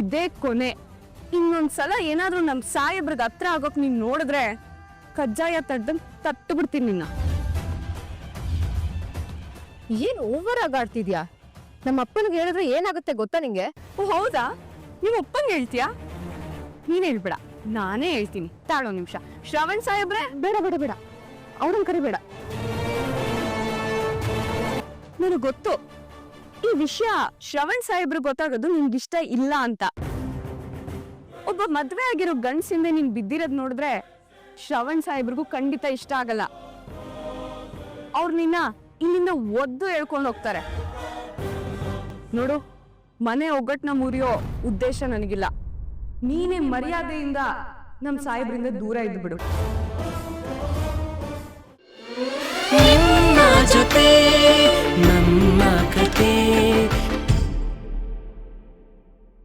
ಇದೇ ಕೊನೆ. ಇನ್ನೊಂದ್ಸಲ ಏನಾದ್ರೂ ನಮ್ ಸಾಹೇಬ್ರದ ಹತ್ರ ಆಗೋಕ್ ನೀನ್ ನೋಡಿದ್ರೆ ಕಜ್ಜಾಯ ತಡ್ದಂಗ್ ತಟ್ಟು ಬಿಡ್ತೀನಿ ನಿನ್ನ. ಏನ್ ಓವರ್ ಆಗಿ ಆಡ್ತಿದ್ಯಾ? ನಮ್ಮ ಅಪ್ಪನಿಗೆ ಹೇಳಿದ್ರೆ ಏನಾಗುತ್ತೆ ಗೊತ್ತಾ ನಿಂಗೆ? ಓ ಹೌದಾ? ನೀವು ಒಪ್ಪಂಗ್ ಹೇಳ್ತೀಯಾ? ನೀನ್ ಹೇಳ್ಬೇಡ ನಾನೇ ಹೇಳ್ತೀನಿ. ತಾಳೋ ನಿಮಿಷ. ಶ್ರವಣ್ ಸಾಹೇಬ್ರೆ? ಬೇಡ ಬೇಡ ಬೇಡ. ಅವ್ರನ್ನ ಕರಿಬೇಡ. ನನಗೆ ಗೊತ್ತು. ಈ ವಿಷಯ ಶ್ರವಣ್ ಸಾಹೇಬ್ರು ಗೊತ್ತಾಗೋದು ನಿನ್ಗಿಷ್ಟ ಇಲ್ಲ ಅಂತ. ಒಬ್ಬ ಮದ್ವೆ ಆಗಿರೋ ಗಂಡ್ಸಿಂದ ನೀನ್ ಬಿದ್ದಿರೋದ್ ನೋಡಿದ್ರೆ ಶ್ರವಣ್ ಸಾಹೇಬ್ರಿಗೂ ಖಂಡಿತ ಇಷ್ಟ ಆಗಲ್ಲ. ಅವ್ರ ನಿನ್ನ ಇಲ್ಲಿಂದ ಒದ್ದು ಹೇಳ್ಕೊಂಡು ಹೋಗ್ತಾರೆ. ನೋಡು, ಮನೆ ಒಗ್ಗಟ್ನ ಮುರಿಯೋ ಉದ್ದೇಶ ನನಗಿಲ್ಲ. ನೀನೇ ಮರ್ಯಾದೆಯಿಂದ ನಮ್ ಸಾಹೇಬ್ರಿಂದ ದೂರ ಇದ್ದು